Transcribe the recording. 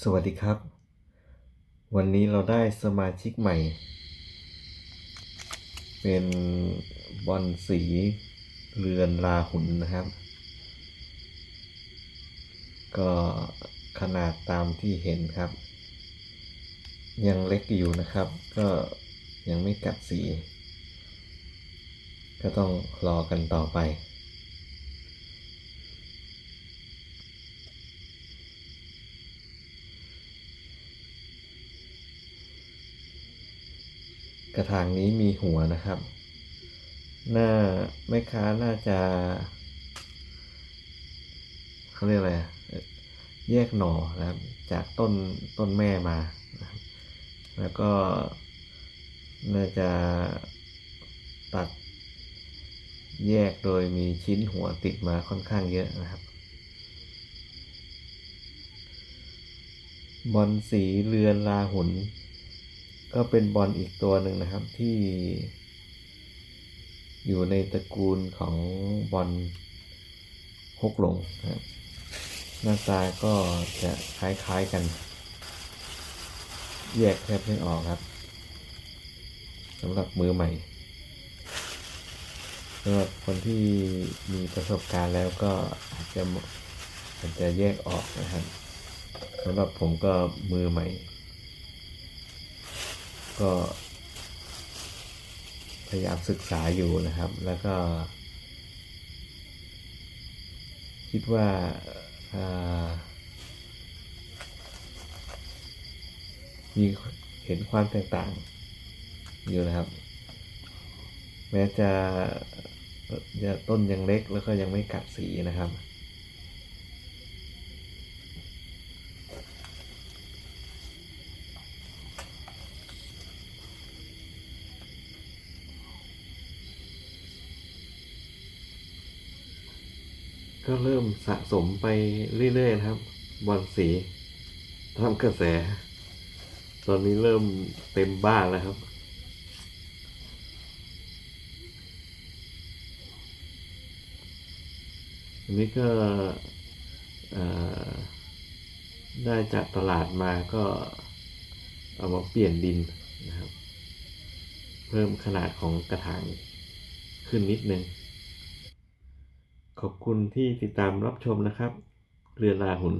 สวัสดีครับ วันนี้เราได้สมาชิกใหม่ เป็นบอลสีเรือนลาหุนนะครับ ก็ขนาดตามที่เห็นครับ ยังเล็กอยู่นะครับ ก็ยังไม่กัดสี ก็ต้องรอกันต่อไป กระถางนี้มีหัวนะครับ หน้าแม่ค้าน่าจะเขาเรียกอะไรแยกหน่อนะครับ จากต้นต้นแม่มาแล้วก็น่าจะตัดแยกโดยมีชิ้นหัวติดมาค่อนข้างเยอะนะครับ บอลสีเรือนลาหุน ก็เป็นบอลอีกตัวหนึ่งนะครับที่ อยู่ในตระกูลของบอลฮกหลงนะครับหน้าตาก็จะคล้ายๆกัน แยกแทบไม่ออกครับสำหรับมือใหม่สำหรับคนที่มีประสบการณ์แล้วก็อาจจะอาจจะแยกออกนะครับสำหรับผมก็มือใหม่ ก็ พยายามศึกษาอยู่นะครับ แล้วก็ คิดว่าามีเห็นความแตกต่างอยู่นะครับ แม้จะจะต้นยังเล็กแล้วก็ยังไม่กัดสีนะครับ ก็เริ่มสะสมไปเรื่อยๆนะครับ บอลสีทำกระแส ตอนนี้เริ่มเต็มบ้านแล้วครับ อันนี้ก็ได้จากตลาดมาก็เอามาเปลี่ยนดินนะครับ เพิ่มขนาดของกระถางขึ้นนิดนึง ขอบคุณที่ติดตามรับชมนะครับ เรือลาหุน